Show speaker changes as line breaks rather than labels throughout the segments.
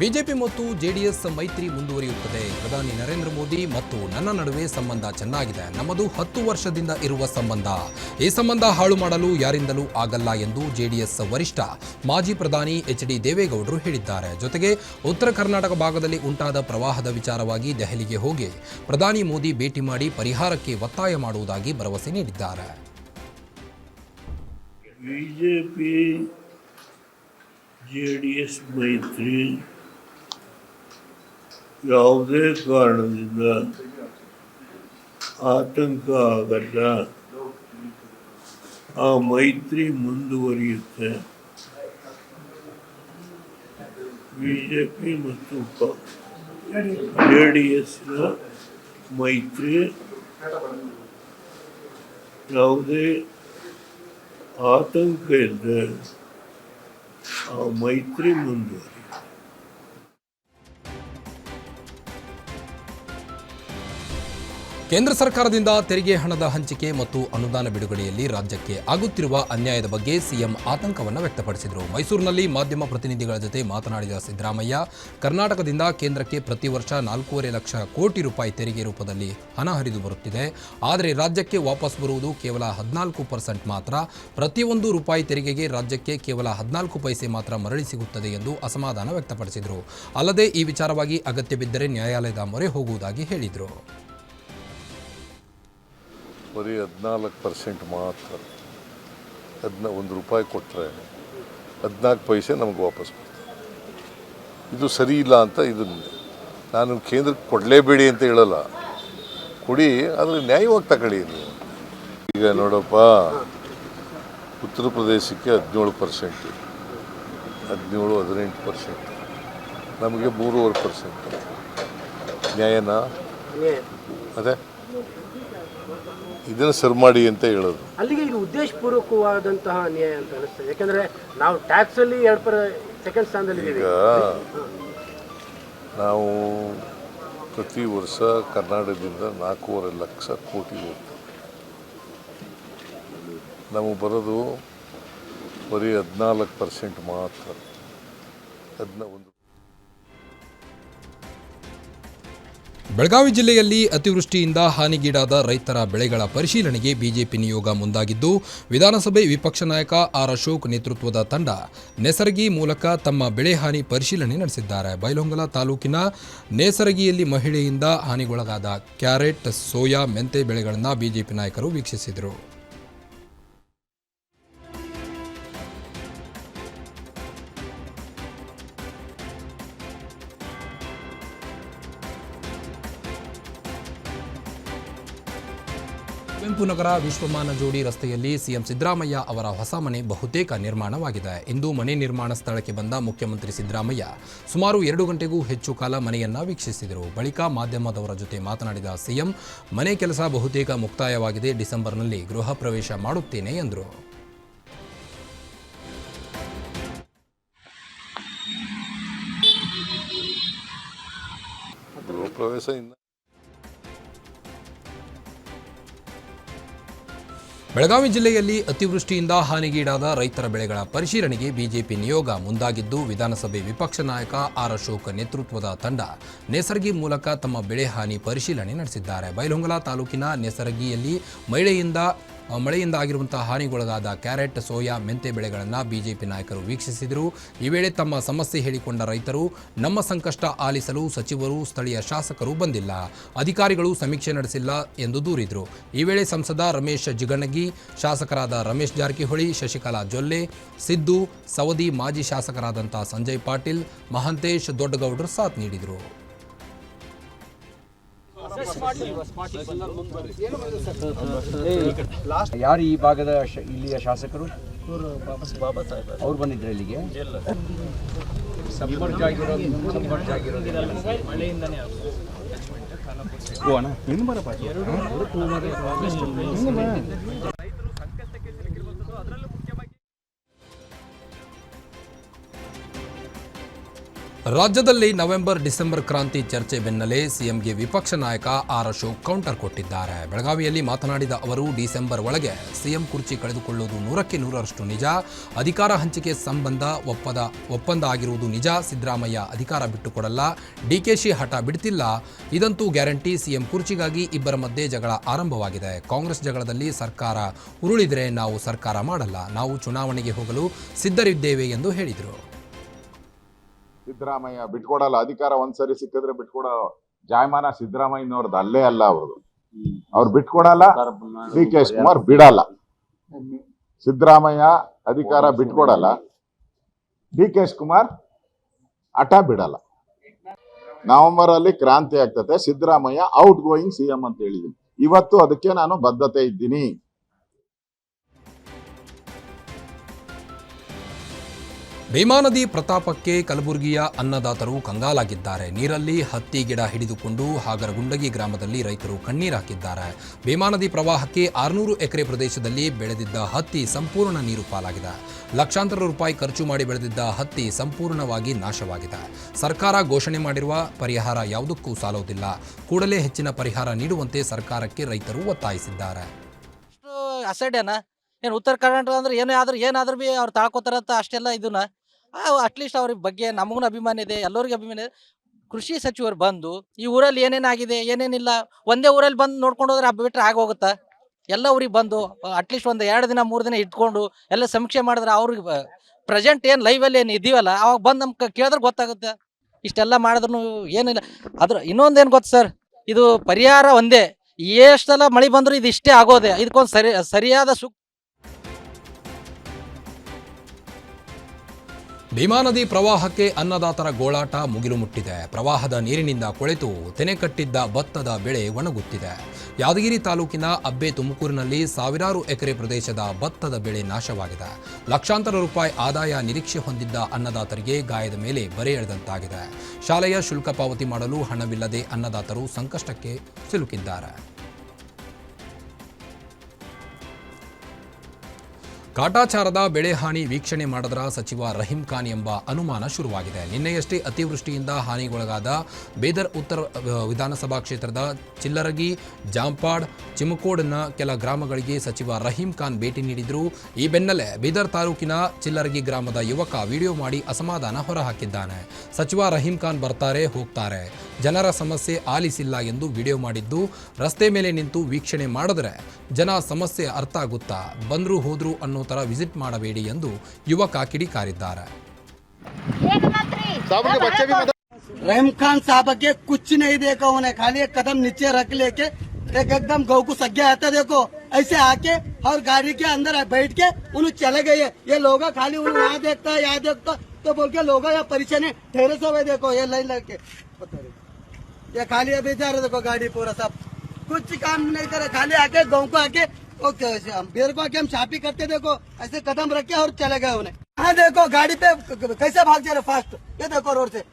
BJP ಮತ್ತು JDS ಮೈತ್ರಿ ಮುಂದುವರಿಯುತ್ತದೆ. ಪ್ರಧಾನಿ ನರೇಂದ್ರ ಮೋದಿ ಮತ್ತು ನನ್ನ ನಡುವೆ ಸಂಬಂಧ ಚೆನ್ನಾಗಿದೆ. ನಮ್ಮದು ಹತ್ತು ವರ್ಷದಿಂದ ಇರುವ ಸಂಬಂಧ. ಈ ಸಂಬಂಧ ಹಾಳು ಮಾಡಲು ಯಾರಿಂದಲೂ ಆಗಲ್ಲ ಎಂದು ಜೆಡಿಎಸ್ ವರಿಷ್ಠ ಮಾಜಿ ಪ್ರಧಾನಿ ಎಚ್ ಡಿ ದೇವೇಗೌಡರು ಹೇಳಿದ್ದಾರೆ. ಜೊತೆಗೆ ಉತ್ತರ ಕರ್ನಾಟಕ ಭಾಗದಲ್ಲಿ ಉಂಟಾದ ಪ್ರವಾಹದ ವಿಚಾರವಾಗಿ ದೆಹಲಿಗೆ ಹೋಗಿ ಪ್ರಧಾನಿ ಮೋದಿ ಭೇಟಿ ಮಾಡಿ ಪರಿಹಾರಕ್ಕೆ ಒತ್ತಾಯ ಮಾಡುವುದಾಗಿ ಭರವಸೆ ನೀಡಿದ್ದಾರೆ.
ಬಿಜೆಪಿ ಜೆ ಡಿ ಎಸ್ ಮೈತ್ರಿ ಯಾವುದೇ ಕಾರಣದಿಂದ ಆತಂಕ ಆಗಲ್ಲ ಆ ಮೈತ್ರಿ ಮುಂದುವರಿಯುತ್ತೆ. ಬಿಜೆಪಿ ಮತ್ತು ಜೆ ಡಿ ಎಸ್ನ ಮೈತ್ರಿ ಯಾವುದೇ ಆತಂಕ ಇದ್ದ ಆ ಮೈತ್ರಿ ಮುಂದುವರಿ
ಕೇಂದ್ರ ಸರ್ಕಾರದಿಂದ ತೆರಿಗೆ ಹಣದ ಹಂಚಿಕೆ ಮತ್ತು ಅನುದಾನ ಬಿಡುಗಡೆಯಲ್ಲಿ ರಾಜ್ಯಕ್ಕೆ ಆಗುತ್ತಿರುವ ಅನ್ಯಾಯದ ಬಗ್ಗೆ ಸಿಎಂ ಆತಂಕವನ್ನು ವ್ಯಕ್ತಪಡಿಸಿದರು. ಮೈಸೂರಿನಲ್ಲಿ ಮಾಧ್ಯಮ ಪ್ರತಿನಿಧಿಗಳ ಜೊತೆ ಮಾತನಾಡಿದ ಸಿದ್ದರಾಮಯ್ಯ, ಕರ್ನಾಟಕದಿಂದ ಕೇಂದ್ರಕ್ಕೆ ಪ್ರತಿ ವರ್ಷ ನಾಲ್ಕೂವರೆ ಲಕ್ಷ ಕೋಟಿ ರೂಪಾಯಿ ತೆರಿಗೆ ರೂಪದಲ್ಲಿ ಹಣ ಹರಿದು ಬರುತ್ತಿದೆ. ಆದರೆ ರಾಜ್ಯಕ್ಕೆ ವಾಪಸ್ ಬರುವುದು ಕೇವಲ ಹದಿನಾಲ್ಕು ಪರ್ಸೆಂಟ್ ಮಾತ್ರ. ಪ್ರತಿಯೊಂದು ರೂಪಾಯಿ ತೆರಿಗೆಗೆ ರಾಜ್ಯಕ್ಕೆ ಕೇವಲ ಹದಿನಾಲ್ಕು ಪೈಸೆ ಮಾತ್ರ ಮರಳಿ ಸಿಗುತ್ತದೆ ಎಂದು ಅಸಮಾಧಾನ ವ್ಯಕ್ತಪಡಿಸಿದರು. ಅಲ್ಲದೆ ಈ ವಿಚಾರವಾಗಿ ಅಗತ್ಯ ಬಿದ್ದರೆ ನ್ಯಾಯಾಲಯದ ಮೊರೆ ಹೋಗುವುದಾಗಿ ಹೇಳಿದರು.
ಬರೀ ಹದಿನಾಲ್ಕು ಪರ್ಸೆಂಟ್ ಮಾತ್ರ. ಅದನ್ನ ಒಂದು ರೂಪಾಯಿ ಕೊಟ್ಟರೆ ಹದಿನಾಲ್ಕು ಪೈಸೆ ನಮಗೆ ವಾಪಸ್ ಬರ್ತದೆ ಇದು ಸರಿ ಇಲ್ಲ ಅಂತ ಇದು ನಾನು ಕೇಂದ್ರಕ್ಕೆ ಕೊಡಲೇಬೇಡಿ ಅಂತ ಹೇಳಲ್ಲ. ಕೊಡಿ ಆದರೆ ನ್ಯಾಯವಾಗಿ ತಗೊಳ್ಳಿ ನೀವು. ಈಗ ನೋಡಪ್ಪ ಉತ್ತರ ಪ್ರದೇಶಕ್ಕೆ ಹದಿನೇಳು ಪರ್ಸೆಂಟ್ ಹದಿನೇಳು ಹದಿನೆಂಟು ಪರ್ಸೆಂಟ್ ನಮಗೆ ಮೂರುವರೆ ಪರ್ಸೆಂಟ್ ನ್ಯಾಯನಾ? ಅದೇ. ಇದನ್ನು ಸರಿ ಮಾಡಿ ಅಂತ ಹೇಳೋದು.
ಅಲ್ಲಿಗೆ ಈಗ ಉದ್ದೇಶಪೂರ್ವಕವಾದಂತಹ ಅನ್ಯಾಯ ಅಂತ ಅನಿಸ್ತದೆ. ಯಾಕಂದ್ರೆ ನಾವು ಟ್ಯಾಕ್ಸ್ ಅಲ್ಲಿ ಎರಡು ಪರ ಸೆಕೆಂಡ್ ಸ್ಥಾನದಲ್ಲಿ
ಈಗ
ಇದ್ದೀವಿ
ನಾವು ಪ್ರತಿ ವರ್ಷ ಕರ್ನಾಟಕದಿಂದ ನಾಲ್ಕೂವರೆ ಲಕ್ಷ ಕೋಟಿ ಹೋಗ್ತದೆ. ನಮಗೆ ಬರೋದು ಬರೀ ಹದಿನಾಲ್ಕು ಪರ್ಸೆಂಟ್ ಮಾತ್ರ. ಅದನ್ನ ಒಂದು
ಬೆಳಗಾವಿ ಜಿಲ್ಲೆಯಲ್ಲಿ ಅತಿವೃಷ್ಟಿಯಿಂದ ಹಾನಿಗೀಡಾದ ರೈತರ ಬೆಳೆಗಳ ಪರಿಶೀಲನೆಗೆ ಬಿಜೆಪಿ ನಿಯೋಗ ಮುಂದಾಗಿದ್ದು, ವಿಧಾನಸಭೆ ವಿಪಕ್ಷ ನಾಯಕ ಆರ್ ಅಶೋಕ್ ನೇತೃತ್ವದ ತಂಡ ನೆಸರಗಿ ಮೂಲಕ ತಮ್ಮ ಬೆಳೆ ಹಾನಿ ಪರಿಶೀಲನೆ ನಡೆಸಿದ್ದಾರೆ. ಬೈಲಹೊಂಗಲ ತಾಲೂಕಿನ ನೇಸರಗಿಯಲ್ಲಿ ಮಹಿಳೆಯಿಂದ ಹಾನಿಗೊಳಗಾದ ಕ್ಯಾರೆಟ್, ಸೋಯಾ, ಮೆಂತೆ ಬೆಳೆಗಳನ್ನು ಬಿಜೆಪಿ ನಾಯಕರು ವೀಕ್ಷಿಸಿದರು. ಕುವೆಂಪು ನಗರ ವಿಶ್ವಮಾನ ಜೋಡಿ ರಸ್ತೆಯಲ್ಲಿ ಸಿಎಂ ಸಿದ್ದರಾಮಯ್ಯ ಅವರ ಹೊಸ ಮನೆ ಬಹುತೇಕ ನಿರ್ಮಾಣವಾಗಿದೆ. ಇಂದು ಮನೆ ನಿರ್ಮಾಣ ಸ್ಥಳಕ್ಕೆ ಬಂದ ಮುಖ್ಯಮಂತ್ರಿ ಸಿದ್ದರಾಮಯ್ಯ ಸುಮಾರು ಎರಡು ಗಂಟೆಗೂ ಹೆಚ್ಚು ಕಾಲ ಮನೆಯನ್ನ ವೀಕ್ಷಿಸಿದರು. ಬಳಿಕ ಮಾಧ್ಯಮದವರ ಜೊತೆ ಮಾತನಾಡಿದ ಸಿಎಂ, ಮನೆ ಕೆಲಸ ಬಹುತೇಕ ಮುಕ್ತಾಯವಾಗಿದೆ, ಡಿಸೆಂಬರ್ನಲ್ಲಿ ಗೃಹ ಪ್ರವೇಶ ಮಾಡುತ್ತೇನೆ ಎಂದರು.
ಪ್ರವೇಶ
ಬೆಳಗಾವಿ ಜಿಲ್ಲೆಯಲ್ಲಿ ಅತಿವೃಷ್ಟಿಯಿಂದ ಹಾನಿಗೀಡಾದ ರೈತರ ಬೆಳೆಗಳ ಪರಿಶೀಲನೆಗೆ ಬಿಜೆಪಿ ನಿಯೋಗ ಮುಂದಾಗಿದ್ದು, ವಿಧಾನಸಭೆ ವಿಪಕ್ಷ ನಾಯಕ ಆರ್ ಅಶೋಕ್ ನೇತೃತ್ವದ ತಂಡ ನೇಸರ್ಗಿ ಮೂಲಕ ತಮ್ಮ ಬೆಳೆ ಹಾನಿ ಪರಿಶೀಲನೆ ನಡೆಸಿದ್ದಾರೆ. ಬೈಲಹೊಂಗಲ ತಾಲೂಕಿನ ನೇಸರ್ಗಿಯಲ್ಲಿ ಮಳೆಯಿಂದ ಮಳೆಯಿಂದ ಆಗಿರುವಂತಹ ಹಾನಿಗೊಳಗಾದ ಕ್ಯಾರೆಟ್, ಸೋಯಾ, ಮೆಂತೆ ಬೆಳೆಗಳನ್ನು ಬಿಜೆಪಿ ನಾಯಕರು ವೀಕ್ಷಿಸಿದರು. ಈ ವೇಳೆ ತಮ್ಮ ಸಮಸ್ಯೆ ಹೇಳಿಕೊಂಡ ರೈತರು, ನಮ್ಮ ಸಂಕಷ್ಟ ಆಲಿಸಲು ಸಚಿವರು ಸ್ಥಳೀಯ ಶಾಸಕರು ಬಂದಿಲ್ಲ, ಅಧಿಕಾರಿಗಳು ಸಮೀಕ್ಷೆ ನಡೆಸಿಲ್ಲ ಎಂದು ದೂರಿದರು. ಈ ವೇಳೆ ಸಂಸದ ರಮೇಶ್ ಜಿಗಣಗಿ, ಶಾಸಕರಾದ ರಮೇಶ್ ಜಾರಕಿಹೊಳಿ, ಶಶಿಕಲಾ ಜೊಲ್ಲೆ, ಸಿದ್ದು, ಸವದಿ ಮಾಜಿ ಶಾಸಕರಾದಂಥ ಸಂಜಯ್ ಪಾಟೀಲ್, ಮಹಂತೇಶ್ ದೊಡ್ಡಗೌಡರು ಸಾಥ್ ನೀಡಿದರು.
ಯಾರು ಈ ಭಾಗದ ಇಲ್ಲಿಯ ಶಾಸಕರು? ಅವ್ರು ಬಂದಿದ್ರು ಇಲ್ಲಿಗೆ? ಸಂಪರ್ಕ ಆಗಿರೋದು ಸಂಪರ್ಕ ಆಗಿರೋದು ಓ ಅಣ್ಣ ಹಿಂಗ್ ಬರಪ್ಪ.
ರಾಜ್ಯದಲ್ಲಿ ನವೆಂಬರ್ ಡಿಸೆಂಬರ್ ಕ್ರಾಂತಿ ಚರ್ಚೆ ಬೆನ್ನಲ್ಲೇ ಸಿಎಂಗೆ ವಿಪಕ್ಷ ನಾಯಕ ಆರ್ ಅಶೋಕ್ ಕೌಂಟರ್ ಕೊಟ್ಟಿದ್ದಾರೆ. ಬೆಳಗಾವಿಯಲ್ಲಿ ಮಾತನಾಡಿದ ಅವರು, ಡಿಸೆಂಬರ್ ಒಳಗೆ ಸಿಎಂ ಕುರ್ಚಿ ಕಳೆದುಕೊಳ್ಳುವುದು ನೂರಕ್ಕೆ ನೂರರಷ್ಟು ನಿಜ. ಅಧಿಕಾರ ಹಂಚಿಕೆ ಸಂಬಂಧ ಒಪ್ಪದ ಒಪ್ಪಂದ ಆಗಿರುವುದು ನಿಜ. ಸಿದ್ದರಾಮಯ್ಯ ಅಧಿಕಾರ ಬಿಟ್ಟುಕೊಡಲ್ಲ. ಡಿಕೆಶಿ ಹಠ ಬಿಡ್ತಿಲ್ಲ. ಇದಂತೂ ಗ್ಯಾರಂಟಿ. ಸಿಎಂ ಕುರ್ಚಿಗಾಗಿ ಇಬ್ಬರ ಮಧ್ಯೆ ಜಗಳ ಆರಂಭವಾಗಿದೆ. ಕಾಂಗ್ರೆಸ್ ಜಗಳದಲ್ಲಿ ಸರ್ಕಾರ ಉರುಳಿದರೆ ನಾವು ಸರ್ಕಾರ ಮಾಡಲ್ಲ. ನಾವು ಚುನಾವಣೆಗೆ ಹೋಗಲು ಸಿದ್ಧರಿದ್ದೇವೆ ಎಂದು ಹೇಳಿದರು.
ಸಿದ್ದರಾಮಯ್ಯ, ಬಿಟ್ಕೊಡಲ್ಲ. ಅಧಿಕಾರ ಒಂದ್ಸರಿ ಸಿಕ್ಕಿದ್ರೆ ಬಿಟ್ಕೊಡೋ ಜಾಯಮಾನ ಸಿದ್ದರಾಮಯ್ಯನವ್ರದ್ದು ಅಲ್ಲೇ ಅಲ್ಲ ಅವ್ರದ್ದು. ಅವ್ರು ಬಿಟ್ಕೊಡಲ್ಲ, ಡಿ ಕೆ ಶಿವಕುಮಾರ್ ಬಿಡಲ್ಲ. ಸಿದ್ದರಾಮಯ್ಯ ಅಧಿಕಾರ ಬಿಟ್ಕೊಡಲ್ಲ, ಡಿ ಕೆ ಶಿವಕುಮಾರ್ ಹಠ ಬಿಡಲ್ಲ. ನವೆಂಬರ್ ಅಲ್ಲಿ ಕ್ರಾಂತಿ ಆಗ್ತದೆ ಸಿದ್ದರಾಮಯ್ಯ ಔಟ್ ಗೋಯಿಂಗ್ ಸಿಎಂ ಅಂತ ಹೇಳಿದೀನಿ ಇವತ್ತು ಅದಕ್ಕೆ ನಾನು ಬದ್ಧತೆ ಇದ್ದೀನಿ.
ಭೀಮಾ ನದಿ ಪ್ರತಾಪಕ್ಕೆ ಕಲಬುರಗಿಯ ಅನ್ನದಾತರು ಕಂಗಾಲಾಗಿದ್ದಾರೆ. ನೀರಲ್ಲಿ ಹತ್ತಿ ಗಿಡ ಹಿಡಿದುಕೊಂಡು ಹಾಗರಗುಂಡಗಿ ಗ್ರಾಮದಲ್ಲಿ ರೈತರು ಕಣ್ಣೀರು ಹಾಕಿದ್ದಾರೆ. ಭೀಮಾ ನದಿ ಪ್ರವಾಹಕ್ಕೆ ಆರುನೂರು ಎಕರೆ ಪ್ರದೇಶದಲ್ಲಿ ಬೆಳೆದಿದ್ದ ಹತ್ತಿ ಸಂಪೂರ್ಣ ನೀರು ಪಾಲಾಗಿದೆ. ಲಕ್ಷಾಂತರ ರೂಪಾಯಿ ಖರ್ಚು ಮಾಡಿ ಬೆಳೆದಿದ್ದ ಹತ್ತಿ ಸಂಪೂರ್ಣವಾಗಿ ನಾಶವಾಗಿದೆ. ಸರ್ಕಾರ ಘೋಷಣೆ ಮಾಡಿರುವ ಪರಿಹಾರ ಯಾವುದಕ್ಕೂ ಸಾಲೋದಿಲ್ಲ. ಕೂಡಲೇ ಹೆಚ್ಚಿನ ಪರಿಹಾರ ನೀಡುವಂತೆ ಸರ್ಕಾರಕ್ಕೆ ರೈತರು ಒತ್ತಾಯಿಸಿದ್ದಾರೆ.
ಏನು ಉತ್ತರ ಕರ್ನಾಟಕ ಅಂದ್ರೆ ಏನೇ ಆದ್ರೂ ಏನಾದ್ರೂ ಭೀ ಅವ್ರು ತಾಳ್ಕೋತಾರಂತ ಅಷ್ಟೆಲ್ಲ ಇದನ್ನ? ಅಟ್ಲೀಸ್ಟ್ ಅವ್ರ ಬಗ್ಗೆ ನಮಗೂ ಅಭಿಮಾನ ಇದೆ, ಎಲ್ಲರಿಗೂ ಅಭಿಮಾನ ಇದೆ. ಕೃಷಿ ಸಚಿವರು ಬಂದು, ಈ ಊರಲ್ಲಿ ಏನೇನಾಗಿದೆ, ಏನೇನಿಲ್ಲ, ಒಂದೇ ಊರಲ್ಲಿ ಬಂದು ನೋಡ್ಕೊಂಡು ಹೋದ್ರೆ ಹಬ್ಬ ಬಿಟ್ರೆ ಆಗೋಗುತ್ತಾ? ಎಲ್ಲ ಊರಿಗೆ ಬಂದು ಅಟ್ಲೀಸ್ಟ್ ಒಂದು ಎರಡು ದಿನ, ಮೂರು ದಿನ ಇಟ್ಕೊಂಡು, ಎಲ್ಲ ಸಮೀಕ್ಷೆ ಮಾಡಿದ್ರೆ ಅವ್ರಿಗೆ ಪ್ರೆಸೆಂಟ್ ಏನು ಲೈವಲ್ಲಿ ಏನು ಇದೀವಲ್ಲ, ಅವಾಗ ಬಂದು ನಮ್ಗೆ ಕೇಳಿದ್ರೆ ಗೊತ್ತಾಗುತ್ತೆ. ಇಷ್ಟೆಲ್ಲ ಮಾಡಿದ್ರು ಏನಿಲ್ಲ. ಅದ್ರ ಇನ್ನೊಂದೇನು ಗೊತ್ತು ಸರ್, ಇದು ಪರಿಹಾರ ಒಂದೇ. ಎಷ್ಟೆಲ್ಲ ಮಳೆ ಬಂದರೂ ಇದು ಇಷ್ಟೇ ಆಗೋದೆ. ಇದಕ್ಕೊಂದು ಸರಿ, ಸರಿಯಾದ ಸೂಕ್ತ
ಭೀಮಾ ನದಿ ಪ್ರವಾಹಕ್ಕೆ ಅನ್ನದಾತರ ಗೋಳಾಟ ಮುಗಿಲು ಮುಟ್ಟಿದೆ. ಪ್ರವಾಹದ ನೀರಿನಿಂದ ಕೊಳೆತು, ತೆನೆ ಕಟ್ಟಿದ್ದ ಭತ್ತದ ಬೆಳೆ ಒಣಗುತ್ತಿದೆ. ಯಾದಗಿರಿ ತಾಲೂಕಿನ ಅಬ್ಬೆ ತುಮಕೂರಿನಲ್ಲಿ ಸಾವಿರಾರು ಎಕರೆ ಪ್ರದೇಶದ ಭತ್ತದ ಬೆಳೆ ನಾಶವಾಗಿದೆ. ಲಕ್ಷಾಂತರ ರೂಪಾಯಿ ಆದಾಯ ನಿರೀಕ್ಷೆ ಹೊಂದಿದ್ದ ಅನ್ನದಾತರಿಗೆ ಗಾಯದ ಮೇಲೆ ಬರೆ ಎಳೆದಂತಾಗಿದೆ. ಶಾಲೆಯ ಶುಲ್ಕ ಪಾವತಿ ಮಾಡಲು ಹಣವಿಲ್ಲದೆ ಅನ್ನದಾತರು ಸಂಕಷ್ಟಕ್ಕೆ ಸಿಲುಕಿದ್ದಾರೆ. ಕಾಟಾಚಾರದ ಬೆಳೆ ಹಾನಿ ವೀಕ್ಷಣೆ ಮಾಡಿದ್ರ ಸಚಿವ ರಹೀಂ ಖಾನ್ ಎಂಬ ಅನುಮಾನ ಶುರುವಾಗಿದೆ. ನಿನ್ನೆಯಷ್ಟೇ ಅತಿವೃಷ್ಟಿಯಿಂದ ಹಾನಿಗೊಳಗಾದ ಬೇದರ್ ಉತ್ತರ ವಿಧಾನಸಭಾ ಕ್ಷೇತ್ರದ ಚಿಲ್ಲರಗಿ, ಜಾಂಪಾಡ್, ಚಿಮಕೋಡ್ನ ಕೆಲ ಗ್ರಾಮಗಳಿಗೆ ಸಚಿವ ರಹೀಂ ಖಾನ್ ಭೇಟಿ ನೀಡಿದ್ರು. ಈ ಬೆನ್ನಲ್ಲೇ ಬೀದರ್ ತಾಲೂಕಿನ ಚಿಲ್ಲರಗಿ ಗ್ರಾಮದ ಯುವಕ ವಿಡಿಯೋ ಮಾಡಿ ಅಸಮಾಧಾನ ಹೊರಹಾಕಿದ್ದಾನೆ. ಸಚಿವ ರಹೀಂ ಖಾನ್ ಬರ್ತಾರೆ, ಹೋಗ್ತಾರೆ. ಜನರ ಸಮಸ್ಯೆ ಆಲಿಸಿಲ್ಲ ಎಂದು ವಿಡಿಯೋ ಮಾಡಿದ್ದು, ರಸ್ತೆ ಮೇಲೆ ನಿಂತು ವೀಕ್ಷಣೆ ಮಾಡಿದ್ರೆ ಜನ ಸಮಸ್ಯೆ ಅರ್ಥ ಆಗುತ್ತಾ ಬಂದ್ರು ಹೋದ್ರು ಅನ್ನೋ ಥರ ವಿಸಿಟ್ ಮಾಡಬೇಡಿ ಎಂದು ಯುವಕ ಕಿಡಿಕಾರಿದ್ದಾರೆ
रहीम खान साहब के कुछ नहीं देखा उन्हें खाली एक कदम नीचे रख लेके एक एकदम गौ को सज्ञा आता देखो ऐसे आके और गाड़ी के अंदर बैठ के उन्हें चले गए ये लोग खाली उन्हें यहाँ देखता यहाँ देखता तो बोल के लोग यहाँ परेशानी ठहरे सो हुए देखो ये लाइन लग के ये खाली अभी जा रहे देखो गाड़ी पूरा सब कुछ काम नहीं करे खाली आके गाँव को आके ओके बेर को आके हम छापी करते देखो ऐसे कदम रखे और चले गए उन्हें हाँ देखो गाड़ी पे कैसे भाग जा रहे फास्ट ये देखो रोड से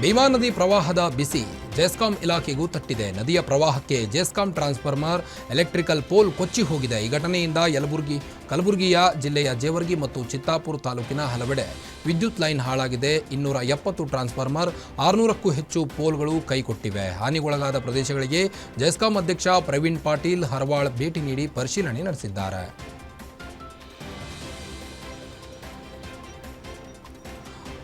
ಭೀಮಾ ನದಿ ಪ್ರವಾಹದ ಬಿಸಿ ಜೆಸ್ಕಾಂ ಇಲಾಖೆಗೂ ತಟ್ಟಿದೆ. ನದಿಯ ಪ್ರವಾಹಕ್ಕೆ ಜೆಸ್ಕಾಂ ಟ್ರಾನ್ಸ್ಫಾರ್ಮರ್, ಎಲೆಕ್ಟ್ರಿಕಲ್ ಪೋಲ್ ಕೊಚ್ಚಿ ಹೋಗಿದೆ. ಈ ಘಟನೆಯಿಂದ ಯಲಬುರ್ಗಿ, ಕಲಬುರಗಿಯ ಜಿಲ್ಲೆಯ ಜೇವರ್ಗಿ ಮತ್ತು ಚಿತ್ತಾಪುರ ತಾಲೂಕಿನ ಹಲವೆಡೆ ವಿದ್ಯುತ್ ಲೈನ್ ಹಾಳಾಗಿದೆ. ಇನ್ನೂರ ಎಪ್ಪತ್ತು ಟ್ರಾನ್ಸ್ಫಾರ್ಮರ್, ಆರುನೂರಕ್ಕೂ ಹೆಚ್ಚು ಪೋಲ್ಗಳು ಕೈಕೊಟ್ಟಿವೆ. ಹಾನಿಗೊಳಗಾದ ಪ್ರದೇಶಗಳಿಗೆ ಜೆಸ್ಕಾಂ ಅಧ್ಯಕ್ಷ ಪ್ರವೀಣ್ ಪಾಟೀಲ್ ಹರವಾಳ್ ಭೇಟಿ ನೀಡಿ ಪರಿಶೀಲನೆ ನಡೆಸಿದ್ದಾರೆ.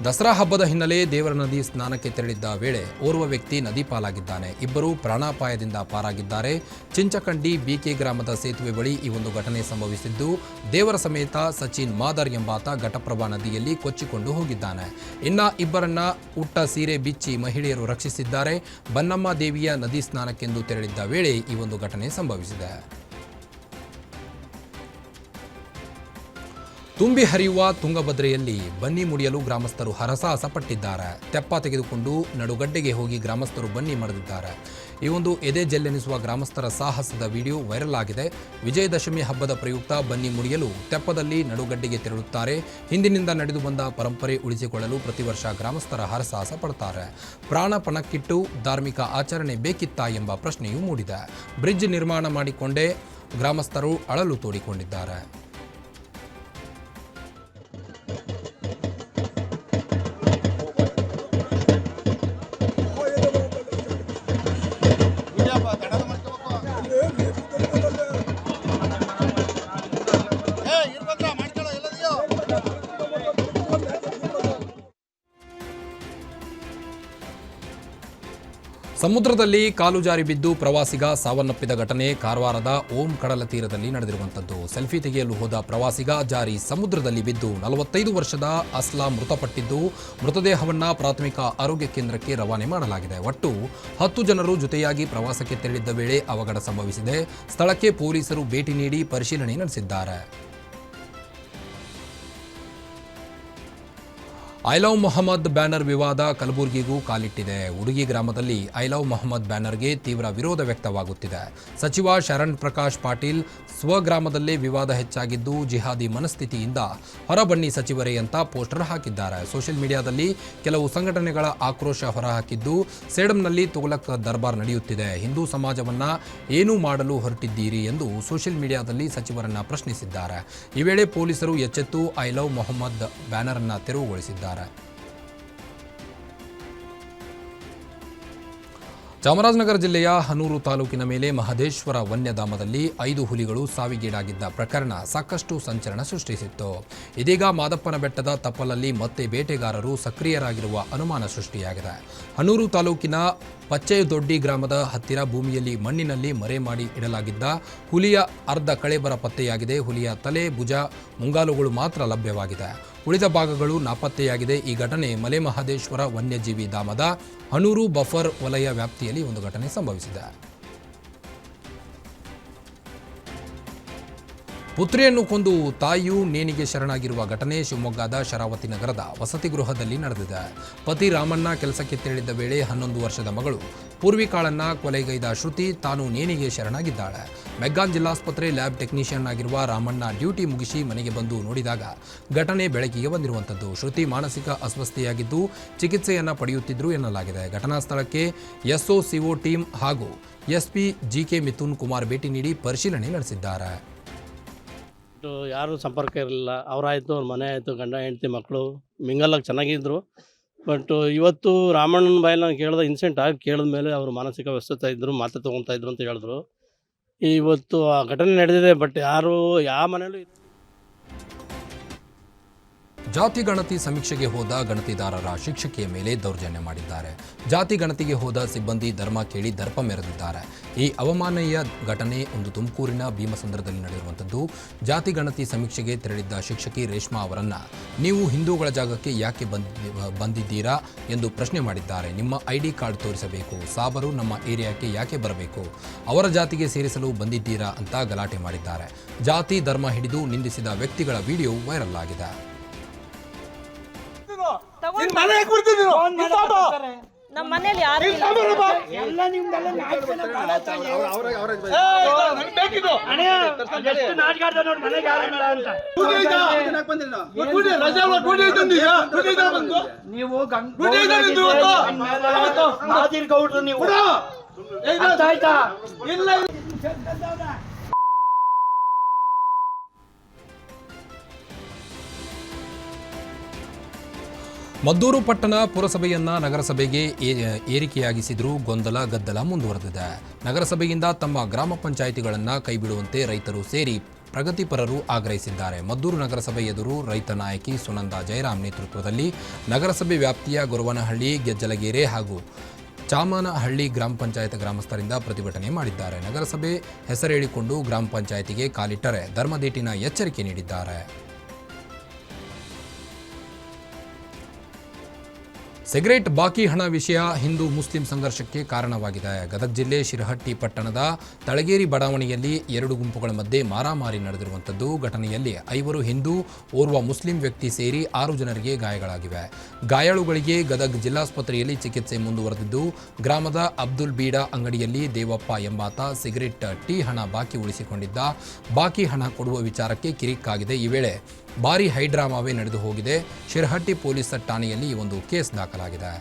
ದಸರಾ ಹಬ್ಬದ ಹಿನ್ನೆಲೆ ದೇವರ ನದಿ ಸ್ನಾನಕ್ಕೆ ತೆರಳಿದ್ದ ವೇಳೆ ಓರ್ವ ವ್ಯಕ್ತಿ ನದಿ ಪಾಲಾಗಿದ್ದಾನೆ. ಇಬ್ಬರು ಪ್ರಾಣಾಪಾಯದಿಂದ ಪಾರಾಗಿದ್ದಾರೆ. ಚಿಂಚಕಂಡಿ ಬಿಕೆ ಗ್ರಾಮದ ಸೇತುವೆ ಬಳಿ ಈ ಒಂದು ಘಟನೆ ಸಂಭವಿಸಿದ್ದು, ದೇವರ ಸಮೇತ ಸಚಿನ್ ಮಾದರ್ ಎಂಬಾತ ಘಟಪ್ರಭಾ ನದಿಯಲ್ಲಿ ಕೊಚ್ಚಿಕೊಂಡು ಹೋಗಿದ್ದಾನೆ. ಇನ್ನ ಇಬ್ಬರನ್ನ ಉಟ್ಟ ಸೀರೆ ಬಿಚ್ಚಿ ಮಹಿಳೆಯರು ರಕ್ಷಿಸಿದ್ದಾರೆ. ಬನ್ನಮ್ಮ ದೇವಿಯ ನದಿ ಸ್ನಾನಕ್ಕೆಂದು ತೆರಳಿದ್ದ ವೇಳೆ ಈ ಒಂದು ಘಟನೆ ಸಂಭವಿಸಿದೆ. ತುಂಬಿ ಹರಿಯುವ ತುಂಗಭದ್ರೆಯಲ್ಲಿ ಬನ್ನಿ ಮುಡಿಯಲು ಗ್ರಾಮಸ್ಥರು ಹರಸಾಹಸ ಪಟ್ಟಿದ್ದಾರೆ. ತೆಪ್ಪ ತೆಗೆದುಕೊಂಡು ನಡುಗಡ್ಡೆಗೆ ಹೋಗಿ ಗ್ರಾಮಸ್ಥರು ಬನ್ನಿ ಮಡಿದಿದ್ದಾರೆ ಈ ಒಂದು ಎದೆ ಜಲ್ಲೆನಿಸುವ ಗ್ರಾಮಸ್ಥರ ಸಾಹಸದ ವಿಡಿಯೋ ವೈರಲ್ ಆಗಿದೆ. ವಿಜಯದಶಮಿ ಹಬ್ಬದ ಪ್ರಯುಕ್ತ ಬನ್ನಿ ಮುಡಿಯಲು ತೆಪ್ಪದಲ್ಲಿ ನಡುಗಡ್ಡೆಗೆ ತೆರಳುತ್ತಾರೆ. ಹಿಂದಿನಿಂದ ನಡೆದು ಬಂದ ಪರಂಪರೆ ಉಳಿಸಿಕೊಳ್ಳಲು ಪ್ರತಿ ವರ್ಷ ಗ್ರಾಮಸ್ಥರ ಹರಸಾಹಸ ಪಡ್ತಾರೆ. ಪ್ರಾಣ ಪಣಕ್ಕಿಟ್ಟು ಧಾರ್ಮಿಕ ಆಚರಣೆ ಬೇಕಿತ್ತಾ ಎಂಬ ಪ್ರಶ್ನೆಯೂ ಮೂಡಿದೆ. ಬ್ರಿಡ್ಜ್ ನಿರ್ಮಾಣ ಮಾಡಿಕೊಂಡೇ ಗ್ರಾಮಸ್ಥರು ಅಳಲು ತೋಡಿಕೊಂಡಿದ್ದಾರೆ. ಸಮುದ್ರದಲ್ಲಿ ಕಾಲು ಜಾರಿ ಬಿದ್ದು ಪ್ರವಾಸಿಗ ಸಾವನ್ನಪ್ಪಿದ ಘಟನೆ ಕಾರವಾರದ ಓಂ ಕಡಲ ತೀರದಲ್ಲಿ ನಡೆದಿರುವಂಥದ್ದು ಸೆಲ್ಫಿ ತೆಗೆಯಲು ಹೋದ ಪ್ರವಾಸಿಗ ಜಾರಿ ಸಮುದ್ರದಲ್ಲಿ ಬಿದ್ದು ನಲವತ್ತೈದು ವರ್ಷದ ಅಸ್ಲಾಂ ಮೃತಪಟ್ಟಿದ್ದು, ಮೃತದೇಹವನ್ನು ಪ್ರಾಥಮಿಕ ಆರೋಗ್ಯ ಕೇಂದ್ರಕ್ಕೆ ರವಾನೆ ಮಾಡಲಾಗಿದೆ. ಒಟ್ಟು ಹತ್ತು ಜನರು ಜೊತೆಯಾಗಿ ಪ್ರವಾಸಕ್ಕೆ ತೆರಳಿದ್ದ ವೇಳೆ ಅವಘಡ ಸಂಭವಿಸಿದೆ. ಸ್ಥಳಕ್ಕೆ ಪೊಲೀಸರು ಭೇಟಿ ನೀಡಿ ಪರಿಶೀಲನೆ ನಡೆಸಿದ್ದಾರೆ. ಐ ಲವ್ ಮೊಹಮ್ಮದ್ ಬ್ಯಾನರ್ ವಿವಾದ ಕಲಬುರಗಿಗೂ ಕಾಲಿಟ್ಟಿದೆ. ಉಡುಗಿ ಗ್ರಾಮದಲ್ಲಿ ಐ ಲವ್ ಮೊಹಮ್ಮದ್ ಬ್ಯಾನರ್ಗೆ ತೀವ್ರ ವಿರೋಧ ವ್ಯಕ್ತವಾಗುತ್ತಿದೆ. ಸಚಿವ ಶರಣ್ ಪ್ರಕಾಶ್ ಪಾಟೀಲ್ ಸ್ವಗ್ರಾಮದಲ್ಲೇ ವಿವಾದ ಹೆಚ್ಚಾಗಿದ್ದು ಜಿಹಾದಿ ಮನಸ್ಥಿತಿಯಿಂದ ಹೊರಬನ್ನಿ ಸಚಿವರೇ ಅಂತ ಪೋಸ್ಟರ್ ಹಾಕಿದ್ದಾರೆ. ಸೋಷಿಯಲ್ ಮೀಡಿಯಾದಲ್ಲಿ ಕೆಲವು ಸಂಘಟನೆಗಳ ಆಕ್ರೋಶ ಹೊರಹಾಕಿದ್ದು ಸೇಡಂನಲ್ಲಿ ತುಗಲಕ್ ದರ್ಬಾರ್ ನಡೆಯುತ್ತಿದೆ. ಹಿಂದೂ ಸಮಾಜವನ್ನ ಏನು ಮಾಡಲು ಹೊರಟಿದ್ದೀರಿ ಎಂದು ಸೋಷಿಯಲ್ ಮೀಡಿಯಾದಲ್ಲಿ ಸಚಿವರನ್ನ ಪ್ರಶ್ನಿಸಿದ್ದಾರೆ. ಈ ವೇಳೆ ಪೊಲೀಸರು ಎಚ್ಚೆತ್ತು ಐ ಲವ್ ಮೊಹಮ್ಮದ್ ಬ್ಯಾನರ್ ಅನ್ನ ತೆರವುಗೊಳಿಸಿದ್ದಾರೆ ಚಾಮರಾಜನಗರ ಜಿಲ್ಲೆಯ ಹನೂರು ತಾಲೂಕಿನ ಮೇಲೆ ಮಹದೇಶ್ವರ ವನ್ಯಧಾಮದಲ್ಲಿ ಐದು ಹುಲಿಗಳು ಸಾವಿಗೀಡಾಗಿದ್ದ ಪ್ರಕರಣ ಸಾಕಷ್ಟು ಸಂಚಲನ ಸೃಷ್ಟಿಸಿತ್ತು. ಇದೀಗ ಮಾದಪ್ಪನ ಬೆಟ್ಟದ ತಪ್ಪಲಲ್ಲಿ ಮತ್ತೆ ಬೇಟೆಗಾರರು ಸಕ್ರಿಯರಾಗಿರುವ ಅನುಮಾನ ಸೃಷ್ಟಿಯಾಗಿದೆ. ಹನೂರು ತಾಲೂಕಿನ ಪಚ್ಚೆದೊಡ್ಡಿ ಗ್ರಾಮದ ಹತ್ತಿರ ಭೂಮಿಯಲ್ಲಿ ಮಣ್ಣಿನಲ್ಲಿ ಮರೆ ಮಾಡಿ ಇಡಲಾಗಿದ್ದ ಹುಲಿಯ ಅರ್ಧ ಕಳೆಬರ ಪತ್ತೆಯಾಗಿದೆ. ಹುಲಿಯ ತಲೆ, ಭುಜ, ಮುಂಗಾಲುಗಳು ಮಾತ್ರ ಲಭ್ಯವಾಗಿದೆ. ಉಳಿದ ಭಾಗಗಳು ನಾಪತ್ತೆಯಾಗಿದೆ. ಈ ಘಟನೆ ಮಲೆ ಮಹದೇಶ್ವರ ವನ್ಯಜೀವಿ ಧಾಮದ ಹನೂರು ಬಫರ್ ವಲಯ ವ್ಯಾಪ್ತಿಯಲ್ಲಿ ಒಂದು ಘಟನೆ ಸಂಭವಿಸಿದೆ. ಪುತ್ರಿಯನ್ನು ಕೊಂದು ತಾಯಿಯು ನೇಣಿಗೆ ಶರಣಾಗಿರುವ ಘಟನೆ ಶಿವಮೊಗ್ಗದ ಶರಾವತಿ ನಗರದ ವಸತಿ ಗೃಹದಲ್ಲಿ ನಡೆದಿದೆ. ಪತಿ ರಾಮಣ್ಣ ಕೆಲಸಕ್ಕೆ ತೆರಳಿದ್ದ ವೇಳೆ ಹನ್ನೊಂದು ವರ್ಷದ ಮಗಳು ಪೂರ್ವಿಕಾಳನ್ನ ಕೊಲೆಗೈದ ಶ್ರುತಿ ತಾನು ನೇಣಿಗೆ ಶರಣಾಗಿದ್ದಾಳೆ. ಮೆಗ್ಗಾನ್ ಜಿಲ್ಲಾಸ್ಪತ್ರೆ ಲ್ಯಾಬ್ ಟೆಕ್ನಿಷಿಯನ್ ಆಗಿರುವ ರಾಮಣ್ಣ ಡ್ಯೂಟಿ ಮುಗಿಸಿ ಮನೆಗೆ ಬಂದು ನೋಡಿದಾಗ ಘಟನೆ ಬೆಳಕಿಗೆ ಬಂದಿರುವಂಥದ್ದು. ಶ್ರುತಿ ಮಾನಸಿಕ ಅಸ್ವಸ್ಥೆಯಾಗಿದ್ದು ಚಿಕಿತ್ಸೆಯನ್ನ ಪಡೆಯುತ್ತಿದ್ದರು ಎನ್ನಲಾಗಿದೆ. ಘಟನಾ ಸ್ಥಳಕ್ಕೆ ಎಸ್ಒಸಿಒ ಟೀಮ್ ಹಾಗೂ ಎಸ್ಪಿ ಜಿಕೆ ಮಿಥುನ್ ಕುಮಾರ್ ಭೇಟಿ ನೀಡಿ ಪರಿಶೀಲನೆ ನಡೆಸಿದ್ದಾರೆ.
ಬಟ್ ಯಾರೂ ಸಂಪರ್ಕ ಇರಲಿಲ್ಲ. ಅವರಾಯಿತು, ಅವ್ರ ಮನೆ ಆಯಿತು, ಗಂಡ, ಹೆಂಡತಿ, ಮಕ್ಕಳು, ಮಿಂಗಲ್ಲಾಗಿ ಚೆನ್ನಾಗಿದ್ದರು ಬಟ್ ಇವತ್ತು ರಾಮಣ್ಣನ ಬಾಯಲ್ಲಿ ನಾನು ಕೇಳಿದ ಇನ್ಸಿಡೆಂಟ್ ಆಗಿ ಕೇಳಿದ ಮೇಲೆ ಅವರು ಮಾನಸಿಕ ವ್ಯಸ್ತತೆ ಇದ್ದರು ಮಾತೆ ತೊಗೊತಾ ಇದ್ರು ಅಂತ ಹೇಳಿದ್ರು. ಇವತ್ತು ಆ ಘಟನೆ ನಡೆದಿದೆ ಬಟ್ ಯಾರು, ಯಾವ ಮನೇಲೂ
ಜಾತಿ ಗಣತಿ ಸಮೀಕ್ಷೆಗೆ ಹೋದ ಗಣತಿದಾರರ ಶಿಕ್ಷಕಿಯ ಮೇಲೆ ದೌರ್ಜನ್ಯ ಮಾಡಿದ್ದಾರೆ. ಜಾತಿ ಗಣತಿಗೆ ಹೋದ ಸಿಬ್ಬಂದಿ ಧರ್ಮ ಕೇಳಿ ದರ್ಪ ಮೆರೆದಿದ್ದಾರೆ. ಈ ಅವಮಾನೀಯ ಘಟನೆ ಒಂದು ತುಮಕೂರಿನ ಭೀಮಸಂದ್ರದಲ್ಲಿ ನಡೆಯುವಂಥದ್ದು ಜಾತಿ ಗಣತಿ ಸಮೀಕ್ಷೆಗೆ ತೆರಳಿದ್ದ ಶಿಕ್ಷಕಿ ರೇಷ್ಮಾ ಅವರನ್ನ, ನೀವು ಹಿಂದೂಗಳ ಜಾಗಕ್ಕೆ ಯಾಕೆ ಬಂದಿ, ಬಂದಿದ್ದೀರಾ? ಎಂದು ಪ್ರಶ್ನೆ ಮಾಡಿದ್ದಾರೆ. ನಿಮ್ಮ ಐಡಿ ಕಾರ್ಡ್ ತೋರಿಸಬೇಕು. ಸಾಬರು ನಮ್ಮ ಏರಿಯಾಕ್ಕೆ ಯಾಕೆ ಬರಬೇಕು? ಅವರ ಜಾತಿಗೆ ಸೇರಿಸಲು ಬಂದಿದ್ದೀರಾ ಅಂತ ಗಲಾಟೆ ಮಾಡಿದ್ದಾರೆ. ಜಾತಿ, ಧರ್ಮ ಹಿಡಿದು ನಿಂದಿಸಿದ ವ್ಯಕ್ತಿಗಳ ವಿಡಿಯೋ ವೈರಲ್ ಆಗಿದೆ.
ನಮ್ಮ ಮನೇಲಿ ಯಾರು
ನೀವು ಗೌಡ್ರು ನೀವು. ಆಯ್ತಾ?
ಮದ್ದೂರು ಪಟ್ಟಣ ಪುರಸಭೆಯನ್ನ ನಗರಸಭೆಗೆ ಏರಿಕೆಯಾಗಿಸಿದ್ರೂ ಗೊಂದಲ ಗದ್ದಲ ಮುಂದುವರೆದಿದೆ. ನಗರಸಭೆಯಿಂದ ತಮ್ಮ ಗ್ರಾಮ ಪಂಚಾಯಿತಿಗಳನ್ನು ಕೈಬಿಡುವಂತೆ ರೈತರು ಸೇರಿ ಪ್ರಗತಿಪರರು ಆಗ್ರಹಿಸಿದ್ದಾರೆ. ಮದ್ದೂರು ನಗರಸಭೆ ಎದುರು ರೈತ ನಾಯಕಿ ಸುನಂದ ಜಯರಾಮ್ ನೇತೃತ್ವದಲ್ಲಿ ನಗರಸಭೆ ವ್ಯಾಪ್ತಿಯ ಗೊರವನಹಳ್ಳಿ, ಗೆಜ್ಜಲಗೆರೆ ಹಾಗೂ ಚಾಮನಹಳ್ಳಿ ಗ್ರಾಮ ಪಂಚಾಯತ್ ಗ್ರಾಮಸ್ಥರಿಂದ ಪ್ರತಿಭಟನೆ ಮಾಡಿದ್ದಾರೆ. ನಗರಸಭೆ ಹೆಸರೇಳಿಕೊಂಡು ಗ್ರಾಮ ಪಂಚಾಯಿತಿಗೆ ಕಾಲಿಟ್ಟರೆ ಧರ್ಮದೇಟಿನ ಎಚ್ಚರಿಕೆ ನೀಡಿದ್ದಾರೆ. ಸಿಗರೇಟ್ ಬಾಕಿ ಹಣ ವಿಷಯ ಹಿಂದೂ ಮುಸ್ಲಿಂ ಸಂಘರ್ಷಕ್ಕೆ ಕಾರಣವಾಗಿದೆ. ಗದಗ ಜಿಲ್ಲೆ ಶಿರಹಟ್ಟಿ ಪಟ್ಟಣದ ತಳಗೇರಿ ಬಡಾವಣೆಯಲ್ಲಿ ಎರಡು ಗುಂಪುಗಳ ಮಧ್ಯೆ ಮಾರಾಮಾರಿ ನಡೆದಿರುವಂಥದ್ದು. ಘಟನೆಯಲ್ಲಿ ಐವರು ಹಿಂದೂ, ಓರ್ವ ಮುಸ್ಲಿಂ ವ್ಯಕ್ತಿ ಸೇರಿ ಆರು ಜನರಿಗೆ ಗಾಯಗಳಾಗಿವೆ. ಗಾಯಾಳುಗಳಿಗೆ ಗದಗ ಜಿಲ್ಲಾಸ್ಪತ್ರೆಯಲ್ಲಿ ಚಿಕಿತ್ಸೆ ಮುಂದುವರೆದಿದ್ದು, ಗ್ರಾಮದ ಅಬ್ದುಲ್ ಬೀಡಾ ಅಂಗಡಿಯಲ್ಲಿ ದೇವಪ್ಪ ಎಂಬಾತ ಸಿಗರೇಟ್ ಟೀ ಹಣ ಬಾಕಿ ಉಳಿಸಿಕೊಂಡಿದ್ದ. ಬಾಕಿ ಹಣ ಕೊಡುವ ವಿಚಾರಕ್ಕೆ ಕಿರಿಕ್ಕಾಗಿದೆ. ಈ ವೇಳೆ ಭಾರಿ ಹೈಡ್ರಾಮಾವೇ ನಡೆದು ಹೋಗಿದೆ. ಶಿರಹಟ್ಟಿ ಪೊಲೀಸ್ ಠಾಣೆಯಲ್ಲಿ ಈ ಒಂದು ಕೇಸ್ ದಾಖಲಾಗಿದೆ.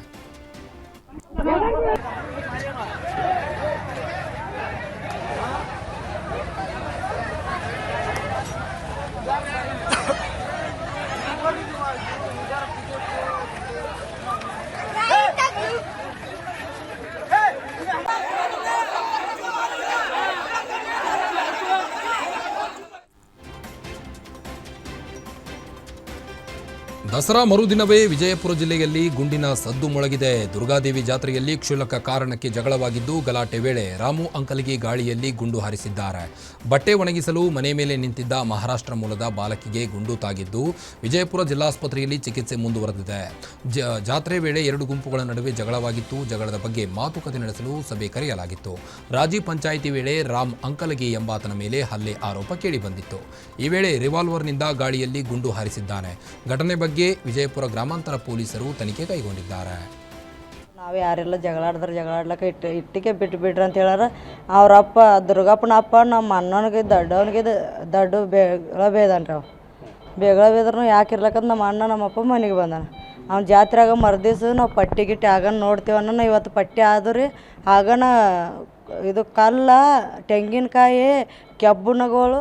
ದಸರಾ ಮರುದಿನವೇ ವಿಜಯಪುರ ಜಿಲ್ಲೆಯಲ್ಲಿ ಗುಂಡಿನ ಸದ್ದು ಮೊಳಗಿದೆ. ದುರ್ಗಾದೇವಿ ಜಾತ್ರೆಯಲ್ಲಿ ಕ್ಷುಲ್ಲಕ ಕಾರಣಕ್ಕೆ ಜಗಳವಾಗಿದ್ದು ಗಲಾಟೆ ವೇಳೆ ರಾಮು ಅಂಕಲಿಗೆ ಗಾಳಿಯಲ್ಲಿ ಗುಂಡು ಹಾರಿಸಿದ್ದಾರೆ. ಬಟ್ಟೆ ಒಣಗಿಸಲು ಮನೆ ಮೇಲೆ ನಿಂತಿದ್ದ ಮಹಾರಾಷ್ಟ್ರ ಮೂಲದ ಬಾಲಕಿಗೆ ಗುಂಡು ತಾಗಿದ್ದು ವಿಜಯಪುರ ಜಿಲ್ಲಾಸ್ಪತ್ರೆಯಲ್ಲಿ ಚಿಕಿತ್ಸೆ ಮುಂದುವರೆದಿದೆ. ಜಾತ್ರೆ ವೇಳೆ ಎರಡು ಗುಂಪುಗಳ ನಡುವೆ ಜಗಳವಾಗಿತ್ತು. ಜಗಳದ ಬಗ್ಗೆ ಮಾತುಕತೆ ನಡೆಸಲು ಸಭೆ ಕರೆಯಲಾಗಿತ್ತು. ರಾಜಿ ಪಂಚಾಯಿತಿ ವೇಳೆ ರಾಮ್ ಅಂಕಲಗಿ ಎಂಬಾತನ ಮೇಲೆ ಹಲ್ಲೆ ಆರೋಪ ಕೇಳಿಬಂದಿತ್ತು. ಈ ವೇಳೆ ರಿವಾಲ್ವರ್ನಿಂದ ಗಾಳಿಯಲ್ಲಿ ಗುಂಡು ಹಾರಿಸಿದ್ದಾನೆ. ಘಟನೆ ಬಗ್ಗೆ ವಿಜಯಪುರ ಗ್ರಾಮಾಂತರ ಪೊಲೀಸರು ತನಿಖೆ ಕೈಗೊಂಡಿದ್ದಾರೆ.
ನಾವು ಯಾರೆಲ್ಲ ಜಗಳಾಡಿದ್ರೆ ಜಗಳಾಡ್ಲಕ್ಕ ಇಟ್ಟು, ಇಟ್ಟಿಗೆ ಬಿಟ್ಟು ಬಿಡ್ರಿ ಅಂತ ಹೇಳಾರ. ಅವರಪ್ಪ ದುರ್ಗಪ್ಪನ ಅಪ್ಪ, ನಮ್ಮ ಅಣ್ಣನಿಗೆ ದಡ್ಡವನಿಗೆ ದಡ್ಡು ಬೇಗಳ ಬೇದನ್ರಿ ಅವ. ಬೇಗಳ ಬೇದ್ರೂ ಯಾಕೆ ಇರ್ಲಕ್ಕಂತ ನಮ್ಮ ಅಣ್ಣ ನಮ್ಮ ಅಪ್ಪ ಮನೆಗೆ ಬಂದಾನ. ಅವ್ನ ಜಾತ್ರೆಯಾಗ ಮರ್ದಿವ್ಸ ನಾವು ಪಟ್ಟಿ ಗಿಟ್ಟಿ ಆಗನ ಅನ್ನೋ ಇವತ್ತು ಪಟ್ಟಿ ಆದ್ರಿ. ಆಗನ ಇದು ಕಲ್ಲ, ತೆಂಗಿನಕಾಯಿ, ಕೆಬ್ಬುನಗಳು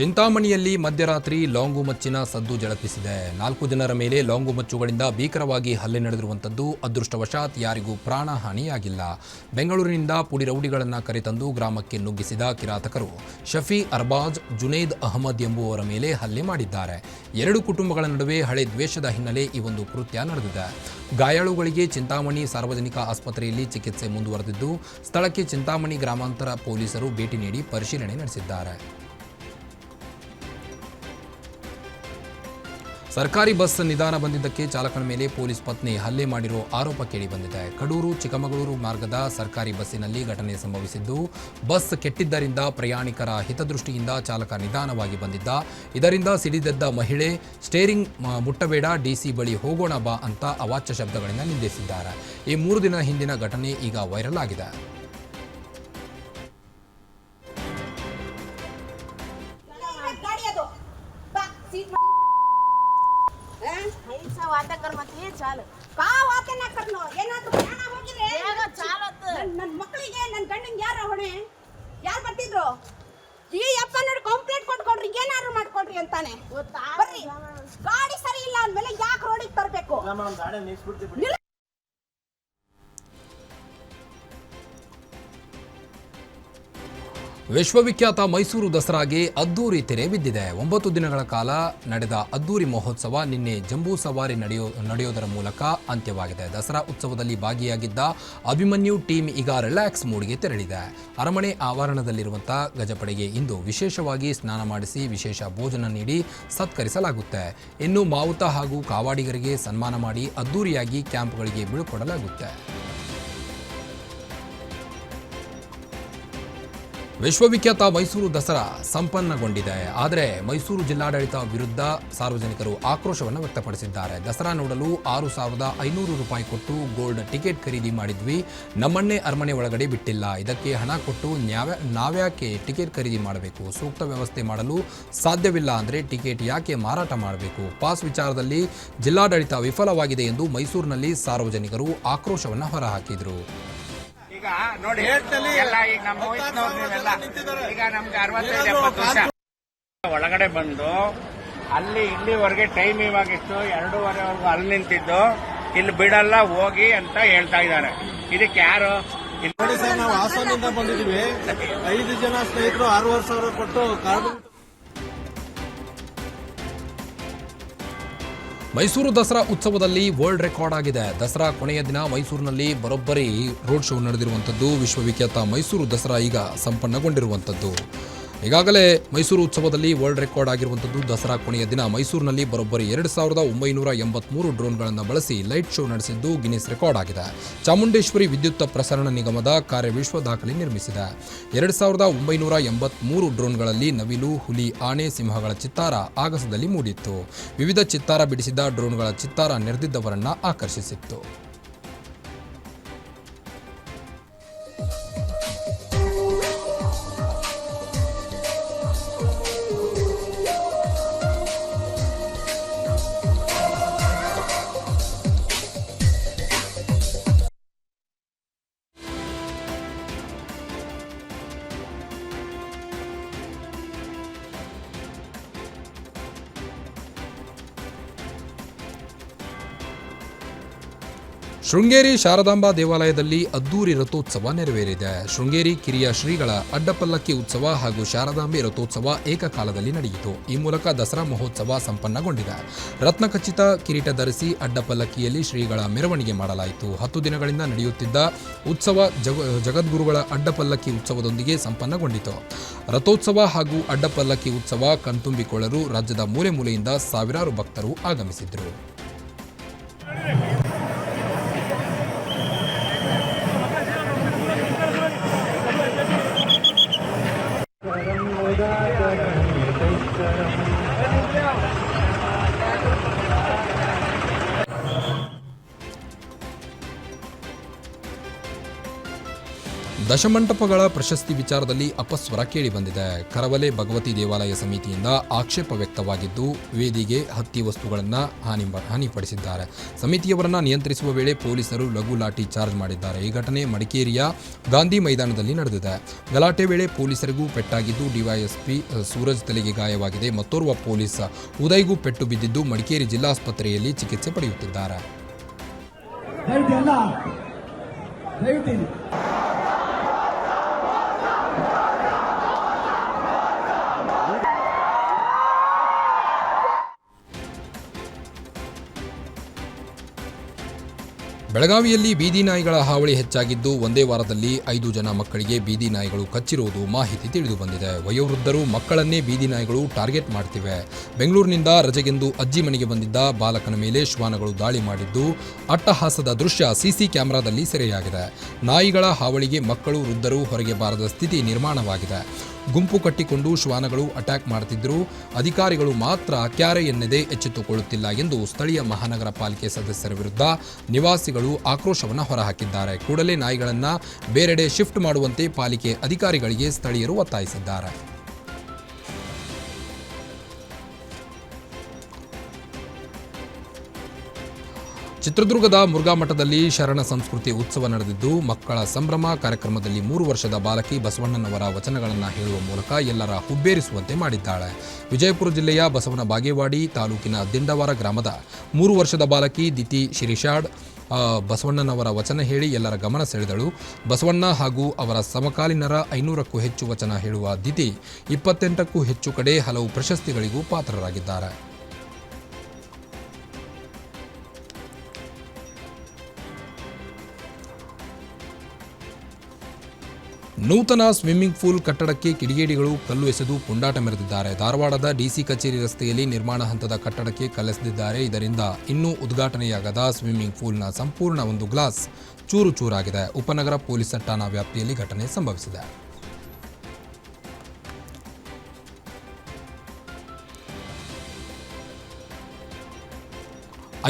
ಚಿಂತಾಮಣಿಯಲ್ಲಿ ಮಧ್ಯರಾತ್ರಿ ಲಾಂಗು ಮಚ್ಚಿನ ಸದ್ದು ಜಳಪಿಸಿದೆ. ನಾಲ್ಕು ಜನರ ಮೇಲೆ ಲಾಂಗು ಮಚ್ಚುಗಳಿಂದ ಭೀಕರವಾಗಿ ಹಲ್ಲೆ ನಡೆದಿರುವಂಥದ್ದು ಅದೃಷ್ಟವಶಾತ್ ಯಾರಿಗೂ ಪ್ರಾಣಹಾನಿಯಾಗಿಲ್ಲ ಬೆಂಗಳೂರಿನಿಂದ ಪುಡಿ ರೌಡಿಗಳನ್ನು ಕರೆತಂದು ಗ್ರಾಮಕ್ಕೆ ನುಗ್ಗಿಸಿದ ಕಿರಾತಕರು, ಶಫಿ ಅರ್ಬಾಜ್, ಜುನೇದ್ ಅಹಮದ್ ಎಂಬುವವರ ಮೇಲೆ ಹಲ್ಲೆ ಮಾಡಿದ್ದಾರೆ. ಎರಡು ಕುಟುಂಬಗಳ ನಡುವೆ ಹಳೆ ದ್ವೇಷದ ಹಿನ್ನೆಲೆ ಈ ಒಂದು ಕೃತ್ಯ ನಡೆದಿದೆ. ಗಾಯಾಳುಗಳಿಗೆ ಚಿಂತಾಮಣಿ ಸಾರ್ವಜನಿಕ ಆಸ್ಪತ್ರೆಯಲ್ಲಿ ಚಿಕಿತ್ಸೆ ಮುಂದುವರೆದಿದ್ದು, ಸ್ಥಳಕ್ಕೆ ಚಿಂತಾಮಣಿ ಗ್ರಾಮಾಂತರ ಪೊಲೀಸರು ಭೇಟಿ ನೀಡಿ ಪರಿಶೀಲನೆ ನಡೆಸಿದ್ದಾರೆ. ಸರ್ಕಾರಿ ಬಸ್ ನಿಧಾನ ಬಂದಿದ್ದಕ್ಕೆ ಚಾಲಕನ ಮೇಲೆ ಪೊಲೀಸ್ ಪತ್ನಿ ಹಲ್ಲೆ ಮಾಡಿರೋ ಆರೋಪ ಕೇಳಿ ಬಂದಿದೆ. ಕಡೂರು, ಚಿಕ್ಕಮಗಳೂರು ಮಾರ್ಗದ ಸರ್ಕಾರಿ ಬಸ್ಸಿನಲ್ಲಿ ಘಟನೆ ಸಂಭವಿಸಿದ್ದು, ಬಸ್ ಕೆಟ್ಟಿದ್ದರಿಂದ ಪ್ರಯಾಣಿಕರ ಹಿತದೃಷ್ಟಿಯಿಂದ ಚಾಲಕ ನಿಧಾನವಾಗಿ ಬಂದಿದ್ದ. ಇದರಿಂದ ಸಿಡಿದೆದ್ದ ಮಹಿಳೆ, ಸ್ಟೇರಿಂಗ್ ಮುಟ್ಟಬೇಡ ಡಿಸಿ ಬಳಿ ಹೋಗೋಣ ಬಾ ಅಂತ ಅವಾಚ್ಯ ಶಬ್ದಗಳಿಂದ ನಿಂದಿಸಿದ್ದಾರೆ. ಈ ಮೂರು ದಿನ ಹಿಂದಿನ ಘಟನೆ ಈಗ ವೈರಲ್ ಆಗಿದೆ.
ನನ್ನ ಮಕ್ಕಳಿಗೆ ನನ್ನ ಗಂಡಂಗೆ ಯಾರ ಹೊಣೆ? ಯಾರು ಬರ್ತಿದ್ರು? ಈ ಅಪ್ಪ ನೋಡಿ ಕಂಪ್ಲೇಂಟ್ ಕೊಟ್ಕೊಡ್ರಿ ಏನಾದ್ರು ಮಾಡ್ಕೊಡ್ರಿ ಅಂತಾನೆ. ಬರ್ರಿ. ಗಾಡಿ ಸರಿ ಇಲ್ಲ ಅಂದ್ಮೇಲೆ ಯಾಕೆ ರೋಡಿಗೆ ತರಬೇಕು?
ವಿಶ್ವವಿಖ್ಯಾತ ಮೈಸೂರು ದಸರಾಗೆ ಅದ್ದೂರಿ ತೆರೆ ಬಿದ್ದಿದೆ. ಒಂಬತ್ತು ದಿನಗಳ ಕಾಲ ನಡೆದ ಅದ್ದೂರಿ ಮಹೋತ್ಸವ ನಿನ್ನೆ ಜಂಬೂ ಸವಾರಿ ನಡೆಯೋ, ನಡೆಯೋದರ ಮೂಲಕ ಅಂತ್ಯವಾಗಿದೆ. ದಸರಾ ಉತ್ಸವದಲ್ಲಿ ಭಾಗಿಯಾಗಿದ್ದ ಅಭಿಮನ್ಯು ಟೀಮ್ ಈಗ ರಿಲ್ಯಾಕ್ಸ್ ಮೂಡ್ಗೆ ತೆರಳಿದೆ. ಅರಮನೆ ಆವರಣದಲ್ಲಿರುವಂಥ ಗಜಪಡೆಗೆ ಇಂದು ವಿಶೇಷವಾಗಿ ಸ್ನಾನ ಮಾಡಿಸಿ ವಿಶೇಷ ಭೋಜನ ನೀಡಿ ಸತ್ಕರಿಸಲಾಗುತ್ತೆ. ಇನ್ನು ಮಾವುತ ಹಾಗೂ ಕಾವಾಡಿಗರಿಗೆ ಸನ್ಮಾನ ಮಾಡಿ ಅದ್ದೂರಿಯಾಗಿ ಕ್ಯಾಂಪ್ಗಳಿಗೆ ಬೀಳ್ಕೊಡಲಾಗುತ್ತೆ. ವಿಶ್ವವಿಖ್ಯಾತ ಮೈಸೂರು ದಸರಾ ಸಂಪನ್ನಗೊಂಡಿದೆ. ಆದರೆ ಮೈಸೂರು ಜಿಲ್ಲಾಡಳಿತ ವಿರುದ್ಧ ಸಾರ್ವಜನಿಕರು ಆಕ್ರೋಶವನ್ನು ವ್ಯಕ್ತಪಡಿಸಿದ್ದಾರೆ. ದಸರಾ ನೋಡಲು ಆರು ಸಾವಿರದ ಐನೂರು ರೂಪಾಯಿ ಕೊಟ್ಟು ಗೋಲ್ಡ್ ಟಿಕೆಟ್ ಖರೀದಿ ಮಾಡಿದ್ವಿ. ನಮ್ಮನ್ನೇ ಅರಮನೆ ಒಳಗಡೆ ಬಿಟ್ಟಿಲ್ಲ. ಇದಕ್ಕೆ ಹಣ ಕೊಟ್ಟು ನ್ಯಾವ ನಾವ್ಯಾಕೆ ಟಿಕೆಟ್ ಖರೀದಿ ಮಾಡಬೇಕು? ಸೂಕ್ತ ವ್ಯವಸ್ಥೆ ಮಾಡಲು ಸಾಧ್ಯವಿಲ್ಲ ಅಂದರೆ ಟಿಕೆಟ್ ಯಾಕೆ ಮಾರಾಟ ಮಾಡಬೇಕು? ಪಾಸ್ ವಿಚಾರದಲ್ಲಿ ಜಿಲ್ಲಾಡಳಿತ ವಿಫಲವಾಗಿದೆ ಎಂದು ಮೈಸೂರಿನಲ್ಲಿ ಸಾರ್ವಜನಿಕರು ಆಕ್ರೋಶವನ್ನು ಹೊರಹಾಕಿದರು.
ಈಗ ನೋಡಿ ಎಲ್ಲ ಈಗ ನಮ್ಮ ವಯಸ್ಸಿನವ್ರಿಗೆಲ್ಲ ಈಗ ನಮ್ಗೆ ಅರವತ್ತೈದು ಎಪ್ಪತ್ತು ವರ್ಷ. ಒಳಗಡೆ ಬಂದು ಅಲ್ಲಿ ಇಲ್ಲಿವರೆಗೆ ಟೈಮ್ ಇವಾಗಿತ್ತು ಎರಡೂವರೆವರೆಗೂ ಅಲ್ಲಿ ನಿಂತಿದ್ದು. ಇಲ್ಲಿ ಬಿಡಲ್ಲ ಹೋಗಿ ಅಂತ ಹೇಳ್ತಾ ಇದ್ದಾರೆ. ಇದಕ್ಕೆ ಯಾರು? ಇಲ್ಲಿ
ನೋಡಿ ಸರ್ ನಾವು ಹಾಸನಿಂದ ಬಂದಿದ್ದೀವಿ. ಐದು ಜನ ಸ್ನೇಹಿತರು ಆರೂವರೆ ಸಾವಿರ ಕೊಟ್ಟು ಕಾರ್ಡ್
ಮೈಸೂರು ದಸರಾ ಉತ್ಸವದಲ್ಲಿ ವರ್ಲ್ಡ್ ರೆಕಾರ್ಡ್ ಆಗಿದೆ. ದಸರಾ ಕೊನೆಯ ದಿನ ಮೈಸೂರಿನಲ್ಲಿ ಬರೋಬ್ಬರಿ ರೋಡ್ ಶೋ ನಡೆದಿರುವಂಥದ್ದು. ವಿಶ್ವವಿಖ್ಯಾತ ಮೈಸೂರು ದಸರಾ ಈಗ ಸಂಪನ್ನಗೊಂಡಿರುವಂಥದ್ದು. ಈಗಾಗಲೇ ಮೈಸೂರು ಉತ್ಸವದಲ್ಲಿ ವರ್ಲ್ಡ್ ರೆಕಾರ್ಡ್ ಆಗಿರುವಂಥದ್ದು ದಸರಾ ಕೊನೆಯ ದಿನ. ಮೈಸೂರಿನಲ್ಲಿ ಬರೋಬ್ಬರಿ ಎರಡು ಸಾವಿರದ ಒಂಬೈನೂರ ಎಂಬತ್ಮೂರು ಡ್ರೋನ್ಗಳನ್ನು ಬಳಸಿ ಲೈಟ್ ಶೋ ನಡೆಸಿದ್ದು ಗಿನಿಸ್ ರೆಕಾರ್ಡ್ ಆಗಿದೆ. ಚಾಮುಂಡೇಶ್ವರಿ ವಿದ್ಯುತ್ ಪ್ರಸರಣ ನಿಗಮದ ಕಾರ್ಯ ವಿಶ್ವ ದಾಖಲೆ ನಿರ್ಮಿಸಿದೆ. ಎರಡು ಸಾವಿರದ ಒಂಬೈನೂರ ಎಂಬತ್ಮೂರು ಡ್ರೋನ್ಗಳಲ್ಲಿ ನವಿಲು, ಹುಲಿ, ಆನೆ, ಸಿಂಹಗಳ ಚಿತ್ತಾರ ಆಗಸದಲ್ಲಿ ಮೂಡಿತ್ತು. ವಿವಿಧ ಚಿತ್ತಾರ ಬಿಡಿಸಿದ ಡ್ರೋನ್ಗಳ ಚಿತ್ತಾರ ನೆರೆದಿದ್ದವರನ್ನ ಆಕರ್ಷಿಸಿತ್ತು. ಶೃಂಗೇರಿ ಶಾರದಾಂಬಾ ದೇವಾಲಯದಲ್ಲಿ ಅದ್ದೂರಿ ರಥೋತ್ಸವ ನೆರವೇರಿದೆ. ಶೃಂಗೇರಿ ಕಿರಿಯ ಶ್ರೀಗಳ ಅಡ್ಡಪಲ್ಲಕ್ಕಿ ಉತ್ಸವ ಹಾಗೂ ಶಾರದಾಂಬೆ ರಥೋತ್ಸವ ಏಕಕಾಲದಲ್ಲಿ ನಡೆಯಿತು. ಈ ಮೂಲಕ ದಸರಾ ಮಹೋತ್ಸವ ಸಂಪನ್ನಗೊಂಡಿದೆ. ರತ್ನಖಚಿತ ಕಿರೀಟ ಧರಿಸಿ ಅಡ್ಡಪಲ್ಲಕ್ಕಿಯಲ್ಲಿ ಶ್ರೀಗಳ ಮೆರವಣಿಗೆ ಮಾಡಲಾಯಿತು. ಹತ್ತು ದಿನಗಳಿಂದ ನಡೆಯುತ್ತಿದ್ದ ಉತ್ಸವ ಜಗ, ಜಗದ್ಗುರುಗಳ ಅಡ್ಡಪಲ್ಲಕ್ಕಿ ಉತ್ಸವದೊಂದಿಗೆ ಸಂಪನ್ನಗೊಂಡಿತು. ರಥೋತ್ಸವ ಹಾಗೂ ಅಡ್ಡಪಲ್ಲಕ್ಕಿ ಉತ್ಸವ ಕಣ್ತುಂಬಿಕೊಳ್ಳಲು ರಾಜ್ಯದ ಮೂಲೆ ಮೂಲೆಯಿಂದ ಸಾವಿರಾರು ಭಕ್ತರು ಆಗಮಿಸಿದ್ರು ದಶಮಂಟಪಗಳ ಪ್ರಶಸ್ತಿ ವಿಚಾರದಲ್ಲಿ ಅಪಸ್ವರ ಕೇಳಿಬಂದಿದೆ. ಕರವಲೆ ಭಗವತಿ ದೇವಾಲಯ ಸಮಿತಿಯಿಂದ ಆಕ್ಷೇಪ ವ್ಯಕ್ತವಾಗಿದ್ದು, ವೇದಿಗೆ ಹತ್ತಿ ವಸ್ತುಗಳನ್ನು ಹಾನಿ ಹಾನಿಪಡಿಸಿದ್ದಾರೆ. ಸಮಿತಿಯವರನ್ನು ನಿಯಂತ್ರಿಸುವ ವೇಳೆ ಪೊಲೀಸರು ಲಘು ಲಾಠಿ ಚಾರ್ಜ್ ಮಾಡಿದ್ದಾರೆ. ಈ ಘಟನೆ ಮಡಿಕೇರಿಯ ಗಾಂಧಿ ಮೈದಾನದಲ್ಲಿ ನಡೆದಿದೆ. ಗಲಾಟೆ ವೇಳೆ ಪೊಲೀಸರಿಗೂ ಪೆಟ್ಟಾಗಿದ್ದು ಡಿವೈಎಸ್ಪಿ ಸೂರಜ್ ತಲೆಗೆ ಗಾಯವಾಗಿದೆ. ಮತ್ತೋರ್ವ ಪೊಲೀಸ್ ಉದಯ್ಗೂ ಪೆಟ್ಟು ಬಿದ್ದಿದ್ದು, ಮಡಿಕೇರಿ ಜಿಲ್ಲಾಸ್ಪತ್ರೆಯಲ್ಲಿ ಚಿಕಿತ್ಸೆ ಪಡೆಯುತ್ತಿದ್ದಾರೆ. ಬೆಳಗಾವಿಯಲ್ಲಿ ಬೀದಿ ನಾಯಿಗಳ ಹಾವಳಿ ಹೆಚ್ಚಾಗಿದ್ದು, ಒಂದೇ ವಾರದಲ್ಲಿ ಐದು ಜನ ಮಕ್ಕಳಿಗೆ ಬೀದಿ ನಾಯಿಗಳು ಕಚ್ಚಿರುವುದು ಮಾಹಿತಿ ತಿಳಿದು ಬಂದಿದೆ ವಯೋವೃದ್ಧರು ಮಕ್ಕಳನ್ನೇ ಬೀದಿ ನಾಯಿಗಳು ಟಾರ್ಗೆಟ್ ಮಾಡ್ತಿವೆ. ಬೆಂಗಳೂರಿನಿಂದ ರಜೆಗೆಂದು ಅಜ್ಜಿ ಮನೆಗೆ ಬಂದಿದ್ದ ಬಾಲಕನ ಮೇಲೆ ಶ್ವಾನಗಳು ದಾಳಿ ಮಾಡಿದ್ದು, ಅಟ್ಟಹಾಸದ ದೃಶ್ಯ ಸಿಸಿ ಕ್ಯಾಮೆರಾದಲ್ಲಿ ಸೆರೆಯಾಗಿದೆ. ನಾಯಿಗಳ ಹಾವಳಿಗೆ ಮಕ್ಕಳು, ವೃದ್ಧರು ಹೊರಗೆ ಬಾರದ ಸ್ಥಿತಿ ನಿರ್ಮಾಣವಾಗಿದೆ. ಗುಂಪು ಕಟ್ಟಿಕೊಂಡು ಶ್ವಾನಗಳು ಅಟ್ಯಾಕ್ ಮಾಡುತ್ತಿದ್ದರು ಅಧಿಕಾರಿಗಳು ಮಾತ್ರ ಕ್ಯಾರೆ ಎನ್ನದೇ ಎಚ್ಚೆತ್ತುಕೊಳ್ಳುತ್ತಿಲ್ಲ ಎಂದು ಸ್ಥಳೀಯ ಮಹಾನಗರ ಪಾಲಿಕೆ ಸದಸ್ಯರ ವಿರುದ್ಧ ನಿವಾಸಿಗಳು ಆಕ್ರೋಶವನ್ನು ಹೊರಹಾಕಿದ್ದಾರೆ. ಕೂಡಲೇ ನಾಯಿಗಳನ್ನು ಬೇರೆಡೆ ಶಿಫ್ಟ್ ಮಾಡುವಂತೆ ಪಾಲಿಕೆ ಅಧಿಕಾರಿಗಳಿಗೆ ಸ್ಥಳೀಯರು ಒತ್ತಾಯಿಸಿದ್ದಾರೆ. ಚಿತ್ರದುರ್ಗದ ಮುರುಘಾ ಮಠದಲ್ಲಿ ಶರಣ ಸಂಸ್ಕೃತಿ ಉತ್ಸವ ನಡೆದಿದ್ದು, ಮಕ್ಕಳ ಸಂಭ್ರಮ ಕಾರ್ಯಕ್ರಮದಲ್ಲಿ ಮೂರು ವರ್ಷದ ಬಾಲಕಿ ಬಸವಣ್ಣನವರ ವಚನಗಳನ್ನು ಹೇಳುವ ಮೂಲಕ ಎಲ್ಲರ ಹುಬ್ಬೇರಿಸುವಂತೆ ಮಾಡಿದ್ದಾಳೆ. ವಿಜಯಪುರ ಜಿಲ್ಲೆಯ ಬಸವನ ಬಾಗೇವಾಡಿ ತಾಲೂಕಿನ ದಿಂಡವಾರ ಗ್ರಾಮದ ಮೂರು ವರ್ಷದ ಬಾಲಕಿ ದಿತಿ ಶಿರಿಷಾಡ್ ಬಸವಣ್ಣನವರ ವಚನ ಹೇಳಿ ಎಲ್ಲರ ಗಮನ ಸೆಳೆದಳು. ಬಸವಣ್ಣ ಹಾಗೂ ಅವರ ಸಮಕಾಲೀನರ ಐನೂರಕ್ಕೂ ಹೆಚ್ಚು ವಚನ ಹೇಳುವ ದಿತಿ ಇಪ್ಪತ್ತೆಂಟಕ್ಕೂ ಹೆಚ್ಚು ಕಡೆ ಹಲವು ಪ್ರಶಸ್ತಿಗಳಿಗೂ ಪಾತ್ರರಾಗಿದ್ದಾರೆ. ನೂತನ ಸ್ವಿಮ್ಮಿಂಗ್ ಪೂಲ್ ಕಟ್ಟಡಕ್ಕೆ ಕಿಡಿಗೇಡಿಗಳು ಕಲ್ಲು ಎಸೆದು ಪುಂಡಾಟ ಮೆರೆದಿದ್ದಾರೆ. ಧಾರವಾಡದ ಡಿಸಿ ಕಚೇರಿ ರಸ್ತೆಯಲ್ಲಿ ನಿರ್ಮಾಣ ಹಂತದ ಕಟ್ಟಡಕ್ಕೆ ಕಲ್ಲೆಸೆದಿದ್ದಾರೆ. ಇದರಿಂದ ಇನ್ನೂ ಉದ್ಘಾಟನೆಯಾಗದ ಸ್ವಿಮ್ಮಿಂಗ್ ಪೂಲ್ನ ಸಂಪೂರ್ಣ ಒಂದು ಗ್ಲಾಸ್ ಚೂರು ಚೂರಾಗಿದೆ. ಉಪನಗರ ಪೊಲೀಸ್ ಠಾಣಾ ವ್ಯಾಪ್ತಿಯಲ್ಲಿ ಘಟನೆ ಸಂಭವಿಸಿದೆ.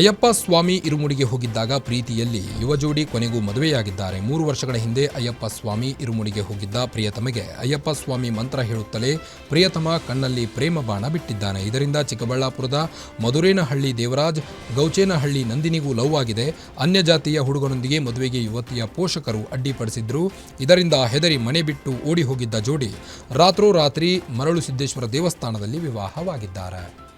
ಅಯ್ಯಪ್ಪ ಸ್ವಾಮಿ ಇರುಮುಡಿಗೆ ಹೋಗಿದ್ದಾಗ ಪ್ರೀತಿಯಲ್ಲಿ ಯುವ ಜೋಡಿ ಕೊನೆಗೂ ಮದುವೆಯಾಗಿದ್ದಾರೆ. ಮೂರು ವರ್ಷಗಳ ಹಿಂದೆ ಅಯ್ಯಪ್ಪ ಸ್ವಾಮಿ ಇರುಮುಡಿಗೆ ಹೋಗಿದ್ದ ಪ್ರಿಯತಮಗೆ ಅಯ್ಯಪ್ಪ ಸ್ವಾಮಿ ಮಂತ್ರ ಹೇಳುತ್ತಲೇ ಪ್ರಿಯತಮ ಕಣ್ಣಲ್ಲಿ ಪ್ರೇಮ ಬಾಣ ಬಿಟ್ಟಿದ್ದಾನೆ. ಇದರಿಂದ ಚಿಕ್ಕಬಳ್ಳಾಪುರದ ಮಧುರೇನಹಳ್ಳಿ ದೇವರಾಜ್, ಗೌಚೇನಹಳ್ಳಿ ನಂದಿನಿಗೂ ಲವ್ ಆಗಿದೆ. ಅನ್ಯ ಜಾತಿಯ ಹುಡುಗನೊಂದಿಗೆ ಮದುವೆಗೆ ಯುವತಿಯ ಪೋಷಕರು ಅಡ್ಡಿಪಡಿಸಿದ್ರು. ಇದರಿಂದ ಹೆದರಿ ಮನೆ ಬಿಟ್ಟು ಓಡಿ ಹೋಗಿದ್ದ ಜೋಡಿ ರಾತ್ರೋರಾತ್ರಿ ಮರಳು ಸಿದ್ದೇಶ್ವರ ದೇವಸ್ಥಾನದಲ್ಲಿ ವಿವಾಹವಾಗಿದ್ದಾರೆ.